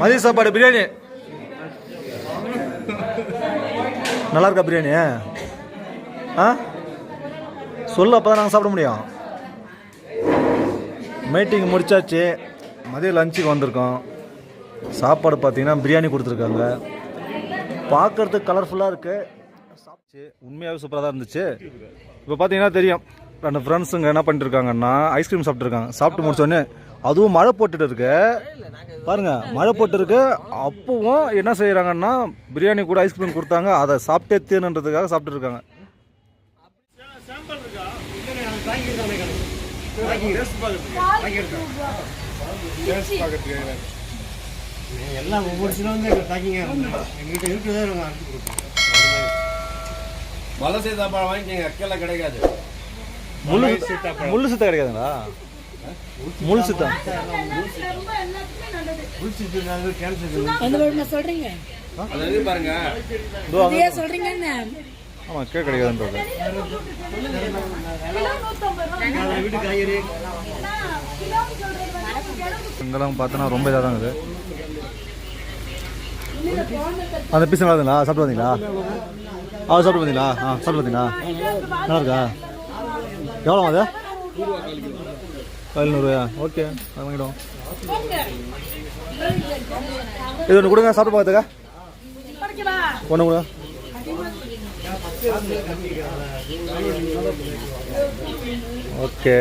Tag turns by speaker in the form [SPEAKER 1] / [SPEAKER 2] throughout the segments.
[SPEAKER 1] மதிய சாப்பாடு பிரியாணி. நல்லா இருக்கா பிரியாணி? ஆ? சொல்லு அப்போ தான் நாங்கள் சாப்பிட முடியும். மீட்டிங் முடிச்சாச்சு. மதியம் லஞ்சுக்கு வந்திருக்கோம். சாப்பாடு பார்த்தீங்கன்னா பிரியாணி கொடுத்துருக்காங்க. பார்க்கறதுக்கு கலர்ஃபுல்லாக இருக்குது சாப்பிச்சு உண்மையாகவே சூப்பராக தான் இருந்துச்சு. இப்போ பார்த்தீங்கன்னா தெரியும். ரெண்டு ஃப்ரெண்ட்ஸுங்க என்ன பண்ணிட்டு இருக்காங்கன்னா ஐஸ்கிரீம் சாப்பிட்ருக்காங்க சாப்பிட்டு முடிச்சோடனே அதுவும் மழை போட்டுட்டு இருக்கு பாருங்க மழை போட்டு இருக்கு அப்பவும் என்ன செய்கிறாங்கன்னா பிரியாணி கூட ஐஸ்கிரீம் கொடுத்தாங்க. அதை சாப்பிட்டே தீனுன்றதுக்காக சாப்பிட்டு இருக்காங்க
[SPEAKER 2] எல்லாம் ஒவ்வொரு சில வந்து பேக்கிங்க இருக்கிறதே
[SPEAKER 3] கீழே கிடைக்காது.
[SPEAKER 1] முள்ளு முள்ளு சுத்தம் கிடைக்காதுங்களா? முள்ளு சுத்தம்
[SPEAKER 2] கேன்சர்
[SPEAKER 4] எந்த வேணுமா சொல்றீங்க.
[SPEAKER 3] பாருங்க?
[SPEAKER 4] சொல்றீங்க
[SPEAKER 1] கிடைக்காதுன்றது
[SPEAKER 2] காய்கறி.
[SPEAKER 1] இங்கெல்லாம் பார்த்தோன்னா ரொம்ப இதாக தான் இருக்குது. அந்த பீஸ் நல்லாதுங்களா சாப்பிட்டு வந்தீங்களா ஆ சாப்பிட்டு வந்தீங்களா ஆ சாப்பிட்டு வந்தீங்களா நல்லா இருக்கா? எவ்வளோ அது? பதினூறுவா ஓகே வாங்கிடுவோம். இது ஒன்று கொடுங்க சாப்பிட்டு பார்த்துக்கா ஒன்று கொடுங்க. ஓகே.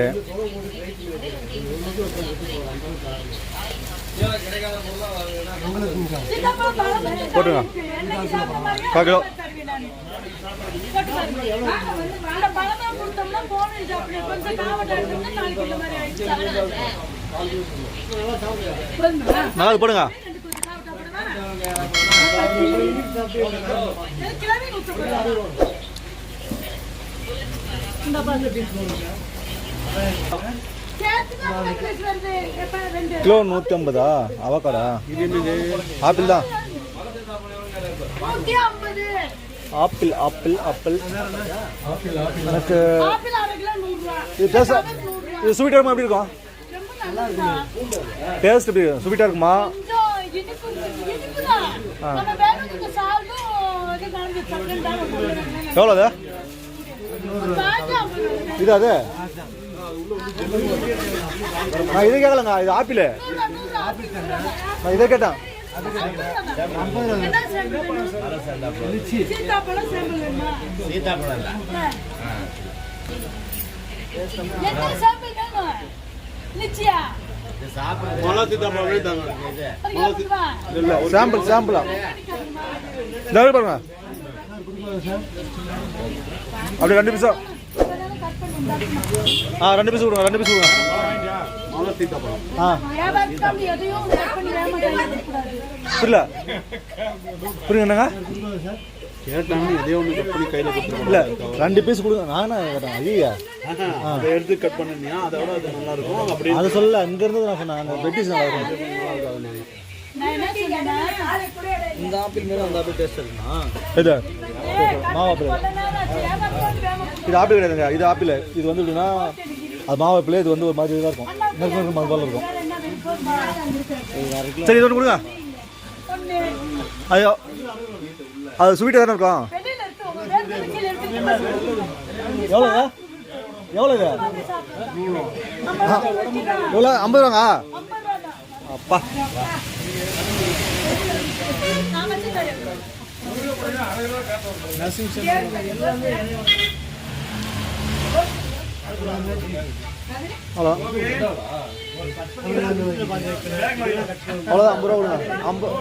[SPEAKER 1] போட்டுங்க கால் கிலோ நாலு போடுங்க. கிலோ நூத்தி ஐம்பதா அவக்காடா ஆப்பிள் தான். Apple apple apple. எனக்கு இது டேஸ்ட் இது ஸ்வீட்டாக இருக்குமா? எப்படி இருக்கும்? டேஸ்ட் எப்படி ஸ்வீட்டாக இருக்குமா? எவ்வளோ அது? இது அது? நான் இது கேட்கலங்க இது ஆப்பிள். நான் இதை கேட்டேன்.
[SPEAKER 4] சீதாப்பழம் சேம்பல் வேணுமா
[SPEAKER 3] சீதாப்பழம் இல்லை
[SPEAKER 4] என்ன சேம்பல் வேணும் நிச்சயா
[SPEAKER 1] சாம்பிள் சாம்பிளா பாருங்க ரெண்டு பீஸா ஆ ரெண்டு பீஸ் கொடுங்க ரெண்டு பீஸ் கொடுங்க. புரியல. புரியுங்க என்னங்க?
[SPEAKER 3] கேட்டாங்க எதையோ ஒன்று கட் பண்ணி கையில் கொடுத்துருவோம்
[SPEAKER 1] இல்லை ரெண்டு பீஸ் கொடுங்க. நானே என்ன கேட்டேன் ஐயா
[SPEAKER 3] அதை எடுத்து கட் பண்ணியா அதோட அது நல்லா இருக்கும் அப்படி
[SPEAKER 1] அது சொல்லல இங்க இருந்து நான் சொன்னேன். அந்த பெட்டிஸ் நல்லா இருக்கும்
[SPEAKER 4] நான்
[SPEAKER 1] இந்த ஆப்பிள் மேல அந்த ஆப்பிள் டேஸ்ட் இருக்குமா. இது மாவு ஆப்பிள். இது ஆப்பிள் கிடையாதுங்க. இது ஆப்பிள். இது வந்து எப்படின்னா அது மாவு ஆப்பிள் இது வந்து ஒரு மாதிரி இதாக இருக்கும். நெருக்கம் நெருக்கம் மாதிரி போல இருக்கும். சரி இது ஒன்று கொடுங்க. ஐயோ அது ஸ்வீட்டாக தானே இருக்கும் எவ்வளோங்க எவ்வளோ இது? ஆ, எவ்வளோ ஐம்பது ரூபாங்க? அப்பா. ஹலோ. அவ்வளோதான் ஐம்பது ரூபா கொடுங்க. ஐம்பது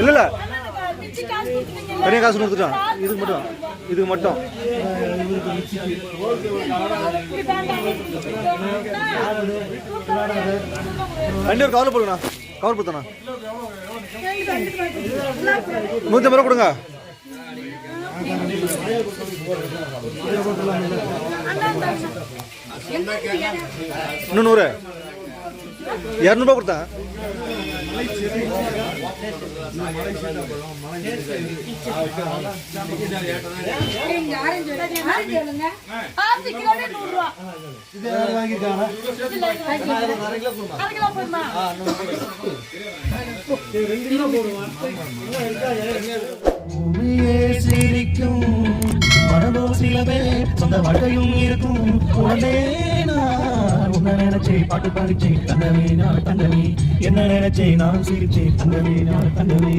[SPEAKER 1] இல்லை இல்லை. தனியாக காசு கொடுத்துட்டான் இதுக்கு மட்டும் இதுக்கு மட்டும். ரெண்டு ஒரு கவர் போடுங்கண்ணா. கவர் போத்தண்ணா நூற்றி ஐம்பது ரூபா கொடுங்க. இன்னும் நூறு இரநூறுபா கொடுத்தா ஆரஞ்சு கிலோ
[SPEAKER 5] பூமியே மனதோ சில பேர் சொந்த வாழ்க்கையும் இருக்கும். உடனே நான் உன்னை நினைச்சே பாட்டு பாடிச்சே தந்தவே நான் தந்தவே என்ன நினைச்சே நான் சிரிச்சே தந்தவே நான் தங்கவே